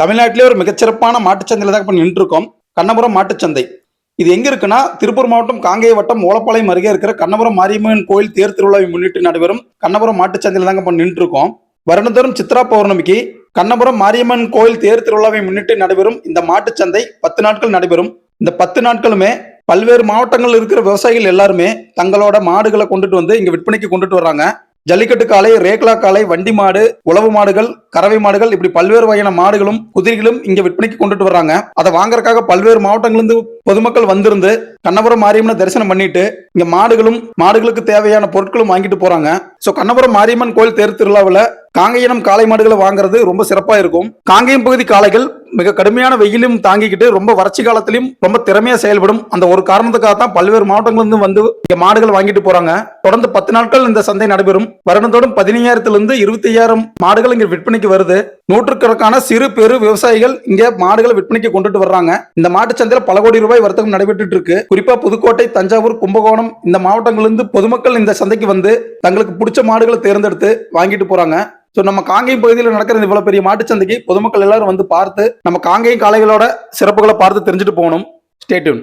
தமிழ்நாட்டிலே ஒரு மிகச்சிறப்பான மாட்டுச்சந்தையில் தான் இப்போ நின்றுருக்கோம். கண்ணபுரம் மாட்டுச்சந்தை. இது எங்க இருக்குன்னா திருப்பூர் மாவட்டம் காங்கேய வட்டம் ஓலப்பாளையம் அருகே இருக்கிற கண்ணபுரம் மாரியம்மன் கோயில் தேர் திருவிழாவை முன்னிட்டு நடைபெறும் கண்ணபுரம் மாட்டுச்சந்தையில் தாங்க இப்போ நின்றுருக்கோம். வருடந்தோறும் சித்ரா பௌர்ணமிக்கு கண்ணபுரம் மாரியம்மன் கோயில் தேர் திருவிழாவை முன்னிட்டு நடைபெறும் இந்த மாட்டுச்சந்தை பத்து நாட்கள் நடைபெறும். இந்த பத்து நாட்களுமே பல்வேறு மாவட்டங்களில் இருக்கிற விவசாயிகள் எல்லாருமே தங்களோட மாடுகளை கொண்டுட்டு வந்து இங்க விற்பனைக்கு கொண்டுட்டு வர்றாங்க. ஜல்லிக்கட்டு காளை ரேக்லா காளை வண்டி மாடு உழவு மாடுகள் கறவை மாடுகள் இப்படி பல்வேறு வகையான மாடுகளும் குதிரைகளும் இங்க விற்பனைக்கு கொண்டுட்டு வர்றாங்க. அதை வாங்குறதுக்காக பல்வேறு மாவட்டங்களிலிருந்து பொதுமக்கள் வந்திருந்து கண்ணபுரம் மாரியம்மனை தரிசனம் பண்ணிட்டு இங்க மாடுகளும் மாடுகளுக்கு தேவையான பொருட்களும் வாங்கிட்டு போறாங்க. சோ கண்ணபுரம் மாரியம்மன் கோயில் தேர் திருவிழாவில் காங்கேயனம் காளை மாடுகளை வாங்குறது ரொம்ப சிறப்பா இருக்கும். காங்கேயம் பகுதி காளைகள் மிக கடுமையான வெயிலும் தாங்கிக்கிட்டு ரொம்ப வறட்சி காலத்திலையும் ரொம்ப திறமையா செயல்படும். அந்த ஒரு காரணத்துக்காக தான் பல்வேறு மாவட்டங்கள்ல இருந்து வந்து இங்க மாடுகள் வாங்கிட்டு போறாங்க. தொடர்ந்து பத்து நாட்கள் இந்த சந்தை நடைபெறும். வருடந்தோறும் பதினையாயிரத்துல இருந்து இருபத்தி ஐயாயிரம் மாடுகள் இங்க விற்பனைக்கு வருது. நூற்றுக்கணக்கான சிறு பெரு விவசாயிகள் இங்க மாடுகளை விற்பனைக்கு கொண்டுட்டு வர்றாங்க. இந்த மாட்டு சந்தையில பல கோடி ரூபாய் வர்த்தகம் நடைபெற்று இருக்கு. குறிப்பா புதுக்கோட்டை தஞ்சாவூர் கும்பகோணம் இந்த மாவட்டங்கள்ல இருந்து பொதுமக்கள் இந்த சந்தைக்கு வந்து தங்களுக்கு பிடிச்ச மாடுகளை தேர்ந்தெடுத்து வாங்கிட்டு போறாங்க. ஸோ நம்ம காங்கேயம் பகுதியில் நடக்கிற இந்த பெரிய மாட்டுச்சந்தைக்கு பொதுமக்கள் எல்லாரும் வந்து பார்த்து நம்ம காங்கேயம் காளைகளோட சிறப்புகளை பார்த்து தெரிஞ்சுட்டு போகணும். ஸ்டேட்யூன்